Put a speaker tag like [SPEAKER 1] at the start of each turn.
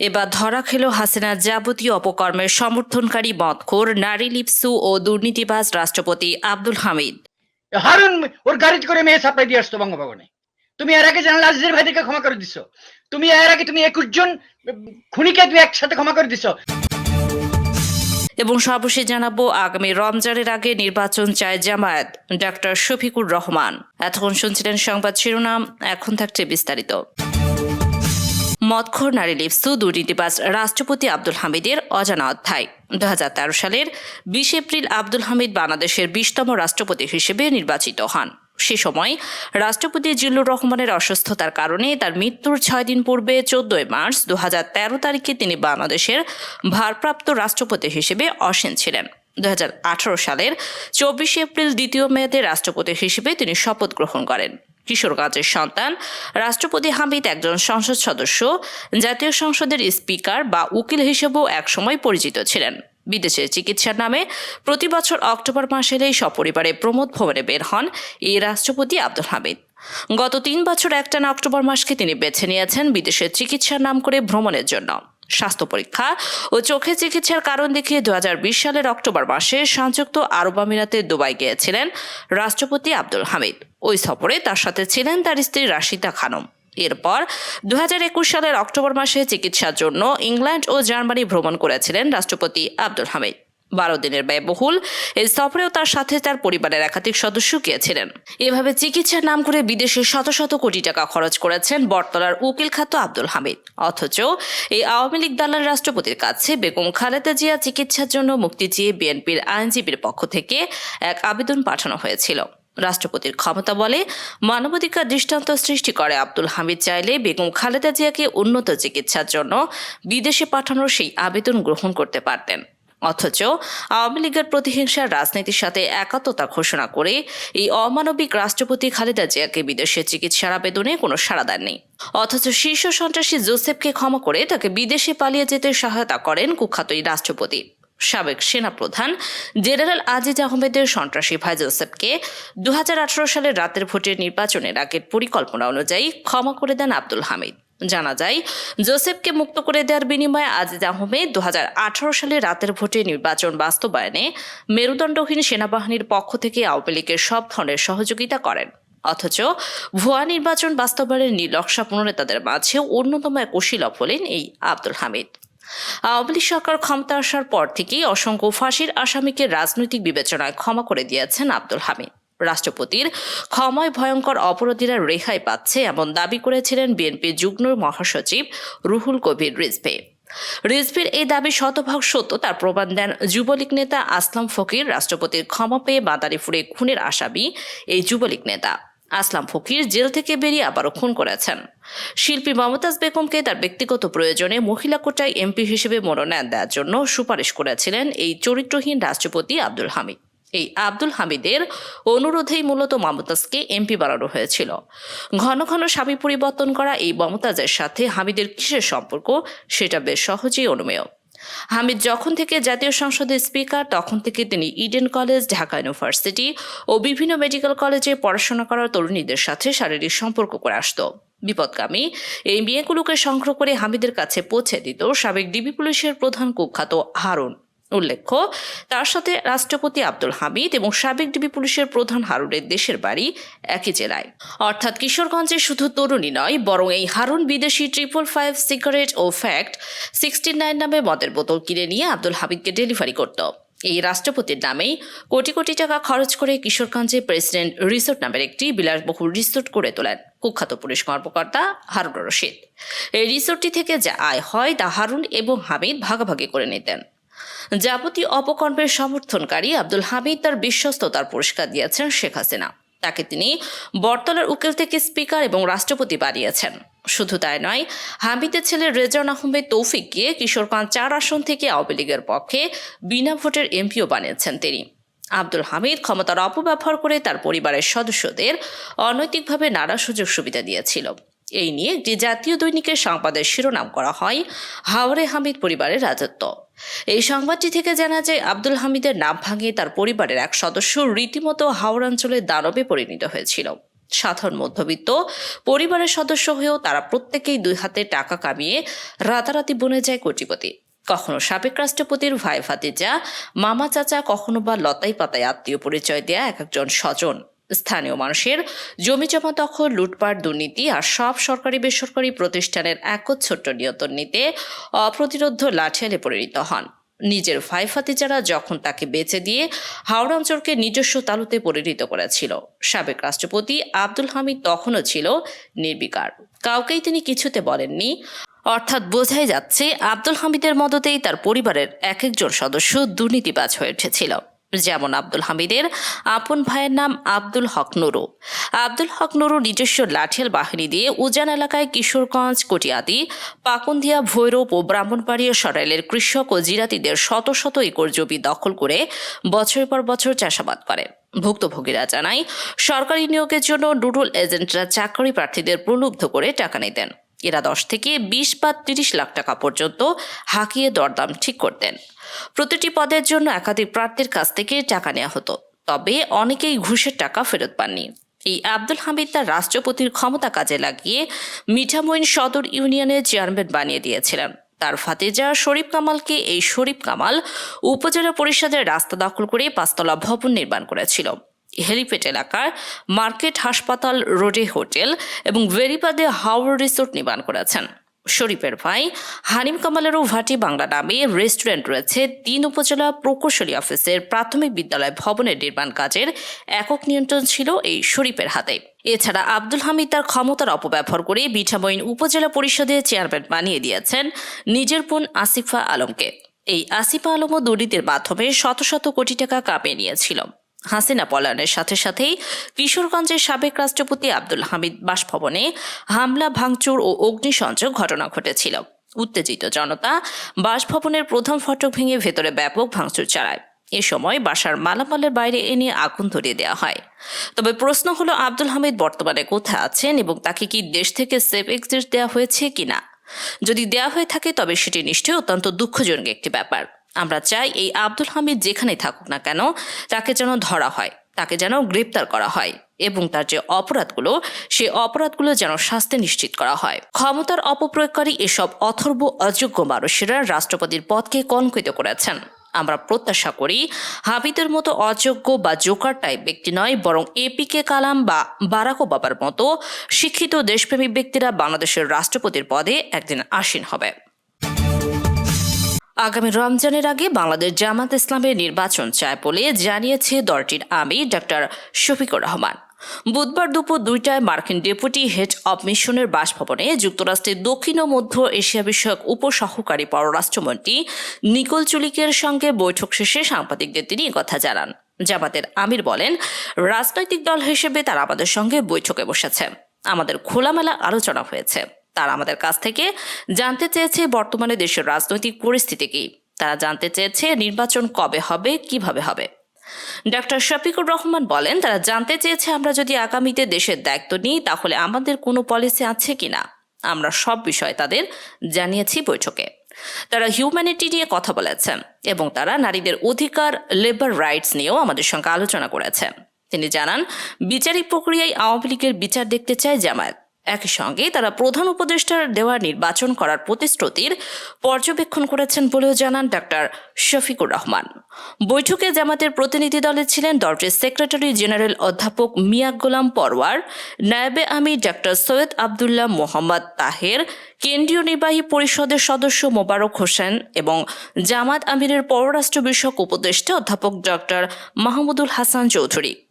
[SPEAKER 1] এবার ধরা খেল হাসিনার যাবতীয় অপকর্মের সমর্থনকারী মদখোর নারী লিপসু ও দুর্নীতিবাজ রাষ্ট্রপতি আব্দুল হামিদ।
[SPEAKER 2] হারুন ওর গাড়িতে করে মেয়ে সাপ্লাই দিয়ে আসতো বঙ্গভবনে। তুমি এর আগে জানাল আজিজের ভাইদেরকে ক্ষমা করে দিছো। তুমি এর আগে তুমি একুশ জন খুনিকে তুমি একসাথে ক্ষমা করে দিছো।
[SPEAKER 1] এবং সর্বশেষ জানাব আগামী রমজানের আগে নির্বাচন চায় জামায়াত ডাক্তার শফিকুর রহমান। এতক্ষণ শুনছিলেন সংবাদ শিরোনাম এখন থাকছে বিস্তারিত। মদখোর নারী লিপসু দুর্নীতিবাজ রাষ্ট্রপতি আব্দুল হামিদের অজানা অধ্যায়। দু হাজার তেরো সালের বিশ এপ্রিল আব্দুল হামিদ বাংলাদেশের বিশতম রাষ্ট্রপতি হিসেবে নির্বাচিত হন। সে সময় রাষ্ট্রপতি জিল্লুর রহমানের অসুস্থতার কারণে তার মৃত্যুর ছয় দিন পূর্বে চোদ্দই মার্চ দু হাজার তেরো তারিখে তিনি বাংলাদেশের ভারপ্রাপ্ত রাষ্ট্রপতি হিসেবে অসীন ছিলেন। দু হাজার আঠারো সালের চব্বিশে এপ্রিল দ্বিতীয় মেয়াদে রাষ্ট্রপতি হিসেবে তিনি শপথ গ্রহণ করেন। কিশোরগঞ্জের সন্তান, রাষ্ট্রপতি হামিদ একজন সংসদ সদস্য, জাতীয় সংসদের স্পিকার বা উকিল হিসেবেও একসময় পরিচিত ছিলেন। বিদেশে চিকিৎসার নামে প্রতি বছর অক্টোবর এলেই সপরিবারে প্রমোদ ভবনে বের হন এই রাষ্ট্রপতি আব্দুল হামিদ। গত তিন বছর একটানা অক্টোবর মাসকে তিনি বেছে নিয়েছেন বিদেশের চিকিৎসার নাম করে ভ্রমণের জন্য। স্বাস্থ্য পরীক্ষা ও চোখে চিকিৎসার কারণ দেখিয়ে দু হাজার বিশ সালের অক্টোবর মাসে সংযুক্ত আরব আমিরাতে দুবাই গিয়েছিলেন রাষ্ট্রপতি আব্দুল হামিদ। ওই সফরে তার সাথে ছিলেন তার স্ত্রী রাশিদা খানম। এরপর দু হাজার একুশ সালের অক্টোবর মাসে চিকিৎসার জন্য ইংল্যান্ড ও জার্মানি ভ্রমণ করেছিলেন রাষ্ট্রপতি আব্দুল হামিদ। বারো দিনের ব্যয়বহুল। এই সফরেও তার সাথে তার পরিবারের একাধিক সদস্য গিয়েছিলেন। এভাবে চিকিৎসার নাম করে বিদেশে শত শত কোটি টাকা খরচ করেছেন বটতলার উকিল খাত আব্দুল হামিদ। অথচ এই আওয়ামী লীগ দালাল রাষ্ট্রপতির কাছে বেগম খালেদা জিয়া চিকিৎসার জন্য মুক্তি চেয়ে বিএনপির আইনজীবীর পক্ষ থেকে এক আবেদন পাঠানো হয়েছিল। রাষ্ট্রপতির ক্ষমতা বলে মানবাধিকার দৃষ্টান্ত সৃষ্টি করে আব্দুল হামিদ চাইলে বেগম খালেদা জিয়াকে উন্নত চিকিৎসার জন্য বিদেশে পাঠানোর সেই আবেদন গ্রহণ করতে পারতেন। অথচ আওয়ামী লীগের প্রতিহিংসার রাজনীতির সাথে একাত্মতা ঘোষণা করে এই অমানবিক রাষ্ট্রপতি খালেদা জিয়াকে বিদেশে চিকিৎসার আবেদনে কোনো সাড়া দেননি। অথচ শীর্ষ সন্ত্রাসী জোসেফকে ক্ষমা করে তাকে বিদেশে পালিয়ে যেতে সহায়তা করেন কুখ্যাত এই রাষ্ট্রপতি। সাবেক সেনাপ্রধান জেনারেল আজিজ আহমেদের সন্ত্রাসী ভাই জোসেফকে দু হাজার আঠারো সালের রাতের ভোটের নির্বাচনের আগের পরিকল্পনা অনুযায়ী ক্ষমা করে দেন আব্দুল হামিদ। জানা যায়, জোসেফকে মুক্ত করে দেওয়ার বিনিময়ে আজিজ আহমেদ দু হাজার আঠারো সালে রাতের ভোটে নির্বাচন বাস্তবায়নে মেরুদণ্ডহীন সেনাবাহিনীর পক্ষ থেকে আওয়ামী লীগের সব ধরনের সহযোগিতা করেন। অথচ ভুয়া নির্বাচন বাস্তবায়নের নীলক্সা প্রণেতাদের মাঝে অন্যতম এক কুশীলভ হলেন এই আব্দুল হামিদ। আওয়ামী লীগ সরকার ক্ষমতা আসার পর থেকেই অসংখ্য ফাঁসির আসামিকে রাজনৈতিক বিবেচনায় ক্ষমা করে দিয়েছেন আব্দুল হামিদ। রাষ্ট্রপতির। ক্ষমায় ভয়ঙ্কর অপরাধীরা রেহাই পাচ্ছে এমন দাবি করেছিলেন বিএনপির যুগ্ম মহাসচিব রুহুল কবির রিজভে। রিজভির এই দাবি শতভাগ সত্য, তার প্রমাণ দেন যুবলীগ নেতা আসলাম ফকির, রাষ্ট্রপতির ক্ষমা পেয়ে বাদারিপুরে খুনের আসামি এই যুবলীগ নেতা। আসলাম ফকির জেল থেকে বেরিয়ে আবারও খুন করেছেন। শিল্পী মমতাজ বেগমকে তার ব্যক্তিগত প্রয়োজনে মহিলা কোটায় এমপি হিসেবে মনোনয়ন দেওয়ার জন্য সুপারিশ করেছিলেন এই চরিত্রহীন রাষ্ট্রপতি আব্দুল হামিদ। এই আব্দুল হামিদের অনুরোধেই মূলত মমতাজকে এমপি বানানো হয়েছিল। ঘন ঘন স্বামী পরিবর্তন করা এই মমতাজের সাথে হামিদের কিসের সম্পর্ক সেটা বেশ সহজেই অনুমেয়। হামিদ যখন থেকে জাতীয় সংসদের স্পিকার, তখন থেকে তিনি ইডেন কলেজ, ঢাকা ইউনিভার্সিটি ও বিভিন্ন মেডিকেল কলেজে পড়াশোনা করার তরুণীদের সাথে শারীরিক সম্পর্ক করে আসতো। বিপদগামী এই মেয়েগুলোকে সংগ্রহ করে হামিদের কাছে পৌঁছে দিত সাবেক ডিবি পুলিশের প্রধান কুখ্যাত হারুন। উল্লেখ্য, তার সাথে রাষ্ট্রপতি আব্দুল হামিদ এবং সাবেক ডিবি পুলিশের প্রধান হারুনের দেশের বাড়ি একই জেলায়। অর্থাৎ কিশোরগঞ্জে শুধু তরুণী নয়, বরং এই হারুন বিদেশি ট্রিপল ফাইভ সিগারেট ও ফ্যাক্ট সিক্সটি নাইন নামে মদের বোতল কিনে নিয়ে আব্দুল হামিদকে ডেলিভারি করত। এই রাষ্ট্রপতির নামেই কোটি কোটি টাকা খরচ করে কিশোরগঞ্জে প্রেসিডেন্ট রিসোর্ট নামের একটি বিলাসবহুল রিসোর্ট করে তোলেন কুখ্যাত পুলিশ কর্মকর্তা হারুন রশিদ। এই রিসোর্টটি থেকে যা আয় হয় তা হারুন এবং হামিদ ভাগাভাগি করে নিতেন। যাবতীয় অপকর্মের সমর্থনকারী আব্দুল হামিদ তার বিশ্বস্ততার পুরস্কার দিয়েছেন শেখ হাসিনা। তাকে তিনি বটতলার উকিল থেকে স্পিকার এবং রাষ্ট্রপতি বানিয়েছেন। শুধু তাই নয়, হামিদের ছেলে রেজান আহমেদ তৌফিককে কিশোরগঞ্জ চার আসন থেকে আওয়ামী লীগের পক্ষে বিনা ভোটের এমপিও বানিয়েছেন তিনি। আব্দুল হামিদ ক্ষমতার অপব্যবহার করে তার পরিবারের সদস্যদের অনৈতিকভাবে নানা সুযোগ সুবিধা দিয়েছিল। এই নিয়ে একটি জাতীয় দৈনিকের সংবাদের শিরোনাম করা হয়, হাওরে হামিদ পরিবারের রাজত্ব। এই সংবাদটি থেকে জানা যায়, আব্দুল হামিদের নাম ভাঙিয়ে তার পরিবারের এক সদস্য রীতিমতো হাওড় অঞ্চলের দানবে পরিণত হয়েছিল। সাধারণ মধ্যবিত্ত পরিবারের সদস্য হয়েও তারা প্রত্যেকেই দুই হাতে টাকা কামিয়ে রাতারাতি বনে যায় কোটিপতি। কখনো সাবেক রাষ্ট্রপতির ভাই ভাতিজা, মামা চাচা, কখনো বা লতাই পাতায় আত্মীয় পরিচয় দেয়া এক একজন স্বজন। স্থানীয় মানুষের জমি জমা দখল, লুটপাট, দুর্নীতি আর সব সরকারি বেসরকারি প্রতিষ্ঠানের একচ্ছত্র নিয়ন্ত্রণ নিতে অপ্রতিরোধ লাঠিয়ালে পরিণত হন। নিজের ভাই ভাতিজারা যখন তাকে বেচে দিয়ে হাওড়া অঞ্চলকে নিজস্ব তালুতে পরিণত করেছিল। সাবেক রাষ্ট্রপতি আব্দুল হামিদ তখনও ছিল নির্বিকার। কাউকেই তিনি কিছুতে বলেননি। অর্থাৎ বোঝাই যাচ্ছে, আব্দুল হামিদের মদতেই তার পরিবারের এক একজন সদস্য দুর্নীতিবাজ হয়ে উঠেছিল। যেমন আব্দুল হামিদের আপন ভাইয়ের নাম আব্দুল হক নুরু। আব্দুল হক নুরু নিজস্ব লাঠিয়াল বাহিনী দিয়ে উজান এলাকায় কিশোরগঞ্জ, কটিয়াদি পাকুন্দিয়া ভৈরব ও ব্রাহ্মণবাড়িয়া সরাইলের কৃষক ও জিরাতিদের শত শত একর জমি দখল করে বছরের পর বছর চাষাবাদ করে। ভুক্তভোগীরা জানায়, সরকারি নিয়োগের জন্য ডুডুল এজেন্টরা চাকরি প্রার্থীদের প্রলুব্ধ করে টাকা নিতেন। এরা দশ থেকে বিশ বা তিরিশ লাখ টাকা পর্যন্ত হাঁকিয়ে দরদাম ঠিক করতেন। প্রতিটি পদের জন্য একাধিক প্রার্থীর কাছ থেকে টাকা নেওয়া হতো। তবে অনেকেই ঘুষের টাকা ফেরত পাননি। এই আব্দুল হামিদ তার রাষ্ট্রপতির ক্ষমতা কাজে লাগিয়ে মিঠামইন সদর ইউনিয়নের চেয়ারম্যান বানিয়ে দিয়েছিলেন। তার ফাতেজা শরীফ কামালকে এই শরীফ কামাল উপজেলা পরিষদের রাস্তা দখল করে পাঁচতলা ভবন নির্মাণ করেছিল। হেলিপ্যাড এলাকার মার্কেট হাসপাতাল রোডে হোটেল এবং ভেরিবাদে হাওড় রিসোর্ট নির্মাণ করেছেন। শরীফের ভাই হানিম কামালেরও ভাটি বাংলা নামে রেস্টুরেন্ট রয়েছে। তিন উপজেলা প্রকৌশলী অফিসের প্রাথমিক বিদ্যালয় ভবনের নির্মাণ কাজের একক নিয়ন্ত্রণ ছিল এই শরীফের হাতে। এছাড়া আব্দুল হামিদ তার ক্ষমতার অপব্যবহার করে বিঠামইন উপজেলা পরিষদের চেয়ারম্যান বানিয়ে দিয়েছেন নিজের বোন আসিফা আলমকে। এই আসিফা আলমও দুর্নীতির মাধ্যমে শত শত কোটি টাকা কাঁপিয়ে নিয়েছিল। হাসিনা পলায়নের সাথে সাথেই কিশোরগঞ্জের সাবেক রাষ্ট্রপতি আব্দুল হামিদ বাসভবনে হামলা, ভাঙচুর ও অগ্নিসংযোগ ঘটনা ঘটেছিল। উত্তেজিত জনতা বাসভবনের প্রথম ফটক ভেঙে ভেতরে ব্যাপক ভাঙচুর চালায়। এ সময় বাসার মালামালের বাইরে এনে আগুন ধরিয়ে দেওয়া হয়। তবে প্রশ্ন হলো, আব্দুল হামিদ বর্তমানে কোথায় আছেন এবং তাকে কি দেশ থেকে সেফ এক্সিট দেওয়া হয়েছে কিনা? যদি দেওয়া হয়ে থাকে, তবে সেটি নিশ্চয়ই অত্যন্ত দুঃখজনক একটি ব্যাপার। আমরা চাই এই আব্দুল হামিদ যেখানেই থাকুক না কেন, তাকে যেন ধরা হয়, তাকে যেন গ্রেপ্তার করা হয় এবং তার যে অপরাধগুলো সেই অপরাধগুলো যেন শাস্তি নিশ্চিত করা হয়। ক্ষমতার অপপ্রয়োগকারী এসব অথর্ব অযোগ্য মানুষেরা রাষ্ট্রপতির পদকে কলঙ্কিত করেছেন। আমরা প্রত্যাশা করি হাবিদের মতো অযোগ্য বা জোকার টাইপ ব্যক্তি নয়, বরং এপিকে কালাম বা বারাক ওবামার মতো শিক্ষিত দেশপ্রেমী ব্যক্তিরা বাংলাদেশের রাষ্ট্রপতির পদে একদিন আসীন হবে। আগামী রমজানের আগে বাংলাদেশ জামাত ইসলামের নির্বাচন চায় বলে জানিয়েছে দলটির আমি ডক্টর শফিকুর রহমান। বুধবার দুপুর দুইটায় মার্কিন ডেপুটি হেড অব মিশনের বাসভবনে যুক্তরাষ্ট্রের দক্ষিণ ও মধ্য এশিয়া বিষয়ক উপসহকারী পররাষ্ট্রমন্ত্রী নিকোল চুলিকের সঙ্গে বৈঠক শেষে সাংবাদিকদের তিনি কথা জানান। জামাতের আমির বলেন, রাজনৈতিক দল হিসেবে তারা আমাদের সঙ্গে বৈঠকে বসেছে। আমাদের খোলামেলা আলোচনা হয়েছে। তারা আমাদের কাছ থেকে জানতে চেয়েছে বর্তমানে দেশের রাজনৈতিক পরিস্থিতি কি। তারা জানতে চেয়েছে নির্বাচন কবে হবে, কীভাবে হবে। ডক্টর শফিকুর রহমান বলেন, তারা জানতে চেয়েছে আমরা যদি আগামীতে দেশের দায়িত্ব নিই, তাহলে আমাদের কোনো পলিসি আছে কিনা আমরা সব বিষয় তাদের জানিয়েছি বৈঠকে। তারা হিউম্যানিটি নিয়ে কথা বলেছেন এবং তারা নারীদের অধিকার লেবার রাইটস নিয়েও আমাদের সঙ্গে আলোচনা করেছেন। তিনি জানান, বিচারিক প্রক্রিয়ায় আওয়ামী লীগের বিচার দেখতে চায় জামায়াত। একই সঙ্গে তারা প্রধান উপদেষ্টার দেওয়া নির্বাচন করার প্রতিশ্রুতির পর্যবেক্ষণ করেছেন বলেও জানান ডাক্তার শফিকুর রহমান। বৈঠকে জামাতের প্রতিনিধি দলে ছিলেন দলটির সেক্রেটারি জেনারেল অধ্যাপক মিয়া গোলাম পরওয়ার, নায়েবে আমি ডাক্তার সৈয়দ আবদুল্লাহ মোহাম্মদ তাহের, কেন্দ্রীয় নির্বাহী পরিষদের সদস্য মোবারক হোসেন এবং জামাত আমিরের পররাষ্ট্র বিষয়ক উপদেষ্টা অধ্যাপক ডক্টর মাহমুদুল হাসান চৌধুরী।